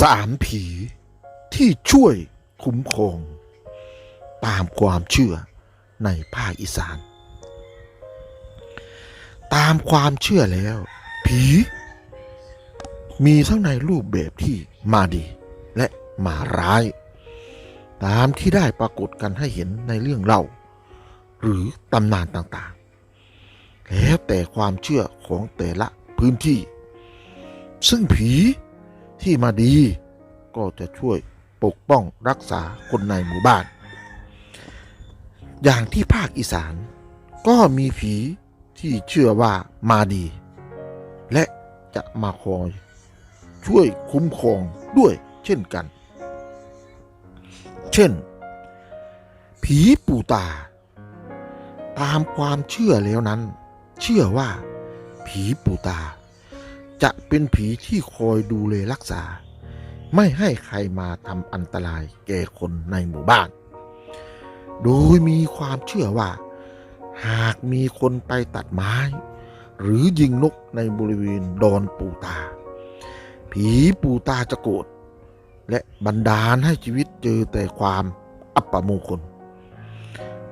สามผีที่ช่วยคุ้มครอง ตามความเชื่อในภาคอีสาน ตามความเชื่อแล้ว ผี มีทั้งในรูปแบบที่มาดีและมาร้าย ตามที่ได้ปรากฏกันให้เห็นในเรื่องเล่า หรือตำนานต่างๆ แล้วแต่ความเชื่อของแต่ละพื้นที่ ซึ่งผี ที่มาดี ก็จะช่วยปกป้องรักษาคนในหมู่บ้าน อย่างที่ภาคอีสานก็มีผีที่เชื่อว่ามาดี และจะมาคอย ช่วยคุ้มครองด้วยเช่นกัน เช่น ผีปู่ตา ตามความเชื่อแล้วนั้น เชื่อว่า ผีปู่ตา จะเป็นผีที่คอยดูแลรักษา ไม่ให้ใครมาทำอันตรายแก่คนในหมู่บ้าน โดยมีความเชื่อว่า หากมีคนไปตัดไม้ หรือยิงนกในบริเวณดอนปูตา ผีปูตาจะโกรธและบันดาลให้ชีวิตเจอแต่ความอัปมงคล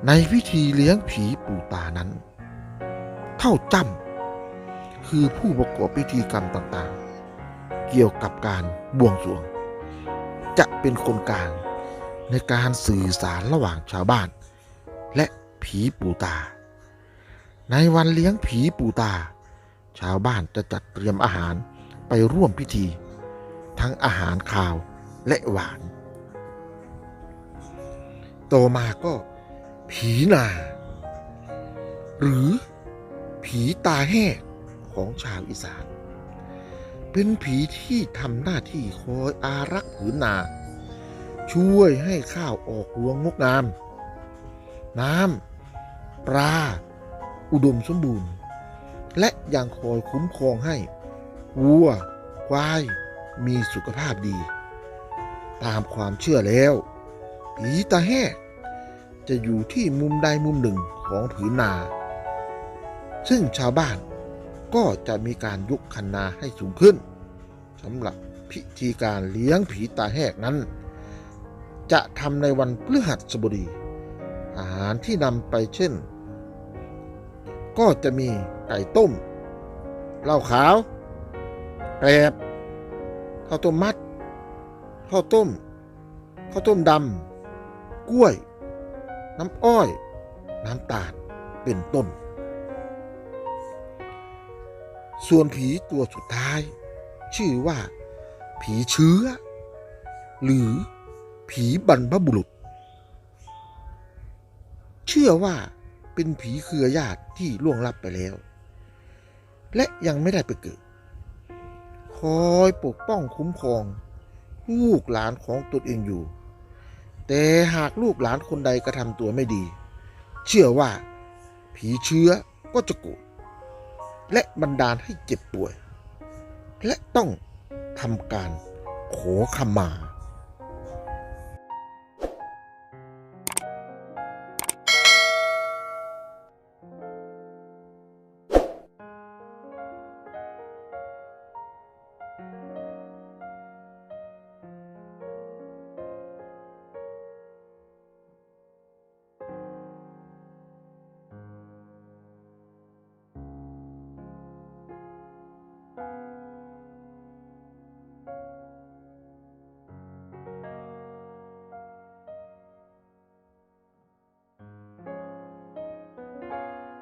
ในพิธีเลี้ยงผีปูตานั้น เท่าจำ คือผู้ประกอบพิธีกรรมต่างๆ เกี่ยวกับการบวงสรวง จะเป็นคนกลางในการสื่อสารระหว่างชาวบ้าน และผีปูตา ในวันเลี้ยงผีปูตา ชาวบ้านจะจัดเตรียมอาหารไปร่วมพิธี ทั้งอาหารคาวและหวานต่อมาก็ผีนา หรือผีตาแห้ ของชาวอีสาน เป็นผีที่ทำหน้าที่คอยอารักษ์ผืนนา ช่วยให้ข้าวออกรวงงกงาม น้ำปลาอุดมสมบูรณ์ และยังคอยคุ้มครองให้วัวควายมีสุขภาพดี ตามความเชื่อแล้ว ผีตาแห้จะอยู่ที่มุมใดมุมหนึ่งของผืนนา ซึ่งชาวบ้าน ก็จะมีการยกคันนาให้สูงขึ้นสำหรับพิธีการเลี้ยงผีตาแหกนั้น จะทำในวันพฤหัสบดี อาหารที่นำไปเช่น ก็จะมีไก่ต้มเหล้าขาวแกลบข้าวต้มมัดข้าวต้มข้าวต้มดำกล้วย น้ำอ้อย น้ำตาล เป็นต้น ส่วนผีตัวสุดท้าย ชื่อว่า ผีเชื้อ หรือผีบรรพบุรุษ เชื่อว่าเป็นผีเครือญาติที่ล่วงลับไปแล้ว และยังไม่ได้ไปเกิด คอยปกป้องคุ้มครอง ลูกหลานของตนเองอยู่ แต่หากลูกหลานคนใดกระทำตัวไม่ดี เชื่อว่า ผีเชื้อก็จะโกรธ และบันดาลให้เจ็บป่วย และต้องทำการขอขมา